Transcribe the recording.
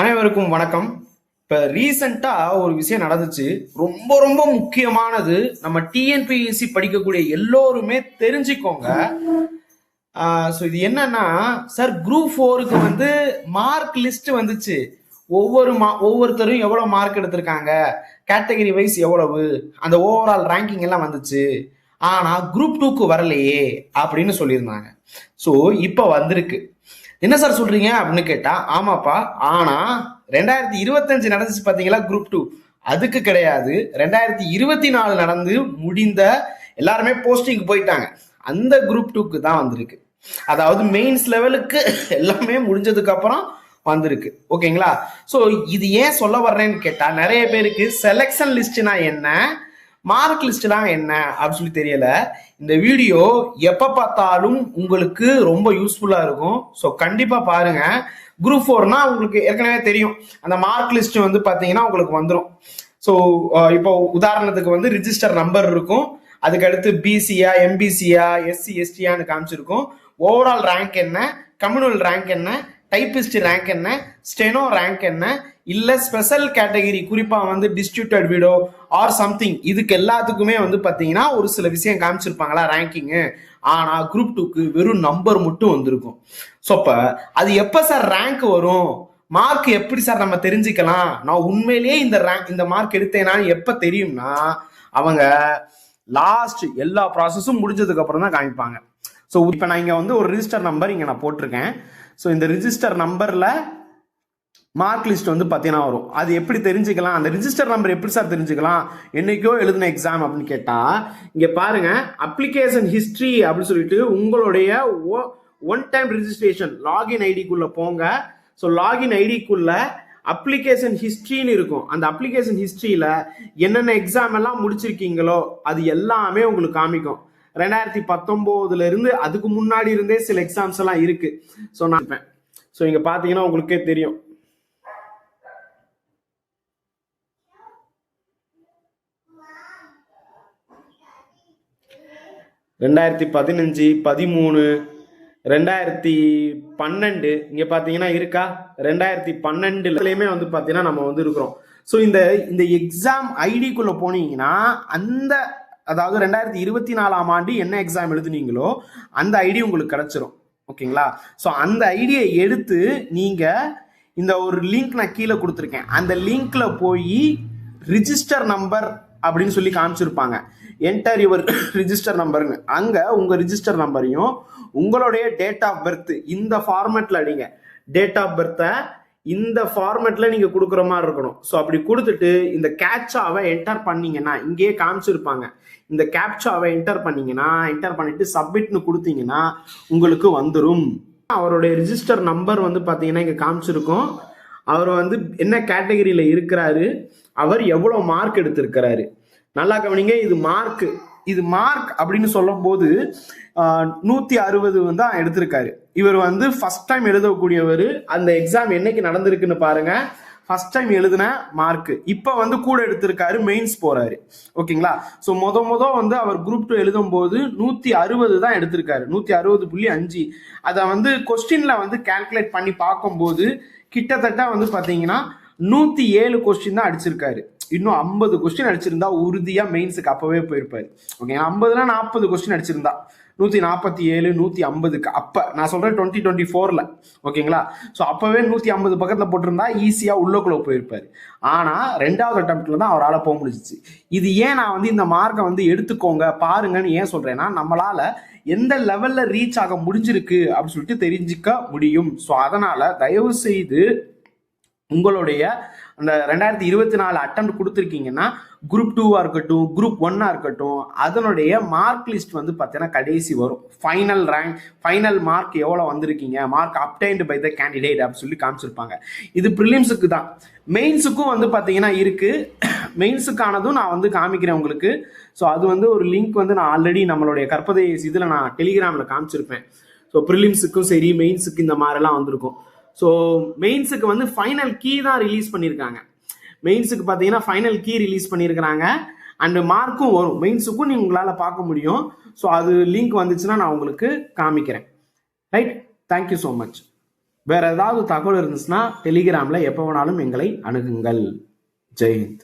அனைவருக்கும் வணக்கம். இப்போ ரீசண்டாக ஒரு விஷயம் நடந்துச்சு. ரொம்ப ரொம்ப முக்கியமானது. நம்ம டிஎன்பிஎஸ்சி படிக்கக்கூடிய எல்லோருமே தெரிஞ்சுக்கோங்க. ஸோ இது என்னன்னா சார் குரூப் ஃபோருக்கு வந்து மார்க் லிஸ்ட் வந்துச்சு. ஒவ்வொரு மா ஒவ்வொருத்தரும் எவ்வளோ மார்க் எடுத்திருக்காங்க? கேட்டகரி வைஸ் எவ்வளவு? அந்த ஓவரால் ரேங்கிங் எல்லாம் வந்துச்சு. ஆனால் குரூப் டூக்கு வரலையே அப்படின்னு சொல்லியிருந்தாங்க. ஸோ இப்போ வந்திருக்கு. என்ன சார் சொல்றீங்க அப்படின்னு கேட்டா ஆமாப்பா ஆனா ரெண்டாயிரத்தி இருபத்தஞ்சு நடந்துச்சு பாத்தீங்களா குரூப் டூ அதுக்கு கிடையாது. ரெண்டாயிரத்தி இருபத்தி நாலு நடந்து முடிந்த எல்லாருமே போஸ்டிங் போயிட்டாங்க. அந்த குரூப் டூக்கு தான் வந்திருக்கு. அதாவது மெயின்ஸ் லெவலுக்கு எல்லாமே முடிஞ்சதுக்கு அப்புறம் வந்திருக்கு. ஓகேங்களா ஸோ இது ஏன் சொல்ல வர்றேன்னு கேட்டா நிறைய பேருக்கு செலெக்ஷன் லிஸ்ட்னா என்ன? மார்க் லிஸ்ட்னா என்ன அப்படின்னு சொல்லி தெரியல. இந்த வீடியோ எப்போ பார்த்தாலும் உங்களுக்கு ரொம்ப யூஸ்ஃபுல்லாக இருக்கும். ஸோ கண்டிப்பாக பாருங்க. குரூப் ஃபோர்னா உங்களுக்கு ஏற்கனவே தெரியும். அந்த மார்க் லிஸ்ட் வந்து பார்த்தீங்கன்னா உங்களுக்கு வந்துடும் ஸோ இப்போ உதாரணத்துக்கு வந்து ரிஜிஸ்டர் நம்பர் இருக்கும். அதுக்கு அடுத்து பிசியா எம்பிசியா எஸ்சி எஸ்டியான்னு காமிச்சிருக்கும். ஓவரால் ரேங்க் என்ன? கம்யூனல் ரேங்க் என்ன? டைபிஸ்ட் ரேங்க் என்ன? ஸ்டெனோ ரேங்க் என்ன? இல்லை ஸ்பெஷல் கேட்டகரி குறிப்பாக வந்து டிஸ்ட்ரிபியூட்டட் வீடோ ஆர் சம்திங் இதுக்கு எல்லாத்துக்குமே வந்து பார்த்தீங்கன்னா ஒரு சில விஷயம் காமிச்சிருப்பாங்களா ரேங்கிங்கு ஆனால் குரூப் டூக்கு வெறும் நம்பர் மட்டும் வந்திருக்கும். ஸோ அப்போ அது எப்போ சார் ரேங்க் வரும்? மார்க் எப்படி சார் நம்ம தெரிஞ்சுக்கலாம்? நான் உண்மையிலேயே இந்த ரேங்க் இந்த மார்க் எடுத்தேனான்னு எப்போ தெரியும்னா அவங்க லாஸ்ட் எல்லா ப்ராசஸும் முடிஞ்சதுக்கு அப்புறம் தான் காமிப்பாங்க. ஸோ இப்போ நான் இங்கே வந்து ஒரு ரிஜிஸ்டர் நம்பர் இங்கே நான் போட்டிருக்கேன். ஸோ இந்த ரிஜிஸ்டர் நம்பரில் மார்க் லிஸ்ட் வந்து பார்த்தீங்கன்னா வரும். அது எப்படி தெரிஞ்சுக்கலாம்? அந்த ரிஜிஸ்டர் நம்பர் எப்படி சார் தெரிஞ்சுக்கலாம்? என்னைக்கோ எழுதின எக்ஸாம் அப்படின்னு கேட்டால் இங்கே பாருங்கள் அப்ளிகேஷன் ஹிஸ்ட்ரி அப்படின்னு சொல்லிட்டு உங்களுடைய ஒன் டைம் ரிஜிஸ்ட்ரேஷன் லாகின் ஐடிக்குள்ளே போங்க. ஸோ லாகின் ஐடிக்குள்ளே அப்ளிகேஷன் ஹிஸ்ட்ரின்னு இருக்கும். அந்த அப்ளிகேஷன் ஹிஸ்ட்ரியில் என்னென்ன எக்ஸாம் எல்லாம் முடிச்சிருக்கீங்களோ அது எல்லாமே உங்களுக்கு காமிக்கும். ரெண்டாயிரத்தி பத்தொம்போதுல இருந்து அதுக்கு முன்னாடி இருந்தே சில எக்ஸாம்ஸ் எல்லாம் இருக்கு. ஸோ நான் ஸோ இங்க பாத்தீங்கன்னா உங்களுக்கே தெரியும். ரெண்டாயிரத்தி பதினஞ்சு பதிமூணு ரெண்டாயிரத்தி பன்னெண்டு இங்கே பார்த்தீங்கன்னா இருக்கா? ரெண்டாயிரத்தி பன்னெண்டுலேயுமே வந்து பார்த்தீங்கன்னா நம்ம வந்து இருக்கிறோம். ஸோ இந்த இந்த எக்ஸாம் ஐடிக்குள்ளே போனீங்கன்னா அந்த அதாவது ரெண்டாயிரத்தி இருபத்தி நாலாம் ஆண்டு என்ன எக்ஸாம் எழுதுனீங்களோ அந்த ஐடி உங்களுக்கு கிடைச்சிரும். ஓகேங்களா? ஸோ அந்த ஐடியை எடுத்து நீங்கள் இந்த ஒரு லிங்க் நான் கீழே கொடுத்துருக்கேன். அந்த லிங்க்ல போய் ரிஜிஸ்டர் நம்பர் அப்படின்னு சொல்லி காமிச்சிருப்பாங்க. என்டர் யுவர் ரிஜிஸ்டர் நம்பருங்க அங்கே உங்கள் ரிஜிஸ்டர் நம்பரையும் உங்களுடைய டேட் ஆஃப் பர்த் இந்த ஃபார்மேட்டில் அடிங்க. டேட் ஆஃப் பர்த்தை இந்த ஃபார்மேட்ல நீங்க கொடுக்குற மாதிரி இருக்கணும். ஸோ அப்படி கொடுத்துட்டு இந்த கேட்சாவை என்டர் பண்ணீங்கன்னா இங்கேயே காமிச்சிருப்பாங்க. இந்த கேப்சாவை என்டர் பண்ணீங்கன்னா என்டர் பண்ணிட்டு சப்மிட்னு கொடுத்தீங்கன்னா உங்களுக்கு வந்துடும் அவருடைய ரிஜிஸ்டர் நம்பர் வந்து பார்த்தீங்கன்னா இங்கே காமிச்சிருக்கோம். அவர் வந்து என்ன கேட்டகரியில் இருக்கிறாரு அவர் எவ்வளோ மார்க் எடுத்திருக்கிறாரு. நல்லா கவனிங்க இது மார்க் இது மார்க் அப்படின்னு சொல்லும் போது நூத்தி அறுபது வந்து எடுத்திருக்காரு. இவர் வந்து ஃபர்ஸ்ட் டைம் எழுதக்கூடியவர். அந்த எக்ஸாம் என்னைக்கு நடந்திருக்குன்னு பாருங்க. ஃபர்ஸ்ட் டைம் எழுதின மார்க் இப்போ வந்து கூட எடுத்திருக்காரு மெயின்ஸ் போறாரு. ஓகேங்களா? ஸோ மொத மொத வந்து அவர் குரூப் டூ எழுதும் போது நூத்தி அறுபது தான் எடுத்திருக்காரு. நூத்தி அறுபது புள்ளி அஞ்சு. அதை வந்து கொஸ்டின்ல வந்து கால்குலேட் பண்ணி பார்க்கும்போது கிட்டத்தட்ட வந்து பாத்தீங்கன்னா நூத்தி ஏழு கொஸ்டின் தான் அடிச்சிருக்காரு. இன்னும் ஐம்பது கொஸ்டின் அடிச்சிருந்தா உறுதியா மெயின்ஸுக்கு அப்பவே போயிருப்பாரு. ஓகே ஐம்பதுனா நாற்பது கொஸ்டின் அடிச்சிருந்தா. நூத்தி நாற்பத்தி ஏழு நூத்தி ஐம்பதுக்கு அப்ப. நான் சொல்றேன் டுவெண்ட்டி டுவெண்ட்டி ஃபோர்ல ஓகேங்களா ஸோ அப்பவே நூத்தி ஐம்பது பக்கத்துல போட்டிருந்தா ஈஸியா உள்ளக்குள்ள போயிருப்பாரு. ஆனா ரெண்டாவது அட்டம்ப்ட்ல தான் அவரால் போக முடிஞ்சிச்சு. இது ஏன் நான் வந்து இந்த மார்க்கை வந்து எடுத்துக்கோங்க பாருங்கன்னு ஏன் சொல்றேன்னா நம்மளால எந்த லெவல்ல ரீச் ஆக முடிஞ்சிருக்கு அப்படின்னு சொல்லிட்டு தெரிஞ்சுக்க முடியும். ஸோ அதனால தயவு செய்து உங்களுடைய அந்த ரெண்டாயிரத்தி இருபத்தி நாலு அட்டம் கொடுத்துருக்கீங்கன்னா குரூப் டூவா இருக்கட்டும் குரூப் ஒன்னா இருக்கட்டும் அதனுடைய மார்க் லிஸ்ட் வந்து பார்த்தீங்கன்னா கடைசி வரும். ஃபைனல் ரேங்க் ஃபைனல் மார்க் எவ்வளோ வந்திருக்கீங்க? Mark obtained by the candidate அப்படின்னு சொல்லி காமிச்சிருப்பாங்க. இது ப்ரிலிம்ஸுக்கு தான். மெயின்ஸுக்கும் வந்து பார்த்தீங்கன்னா இருக்கு. மெயின்ஸுக்கானதும் நான் வந்து காமிக்கிறேன் உங்களுக்கு. ஸோ அது வந்து ஒரு லிங்க் வந்து நான் ஆல்ரெடி நம்மளுடைய கற்பதை இதில் நான் டெலிகிராமில் காமிச்சிருப்பேன். ஸோ ப்ரிலிம்ஸுக்கும் சரி மெயின்ஸுக்கு இந்த மாதிரிலாம் வந்திருக்கும். ஸோ மெயின்ஸுக்கு வந்து ஃபைனல் கீ தான் ரிலீஸ் பண்ணியிருக்காங்க மெயின்ஸுக்கு பார்த்தீங்கன்னா ஃபைனல் கீ ரிலீஸ் பண்ணியிருக்கிறாங்க அண்டு மார்க்கும் வரும். மெயின்ஸுக்கும் நீங்கள் உங்களால் பார்க்க முடியும். ஸோ அது லிங்க் வந்துச்சுன்னா நான் உங்களுக்கு காமிக்கிறேன். ரைட் தேங்க்யூ ஸோ மச் வேற ஏதாவது தகவல் இருந்துச்சுன்னா டெலிகிராமில் எப்போ வேணாலும் எங்களை அணுகுங்கள். ஜெயந்த்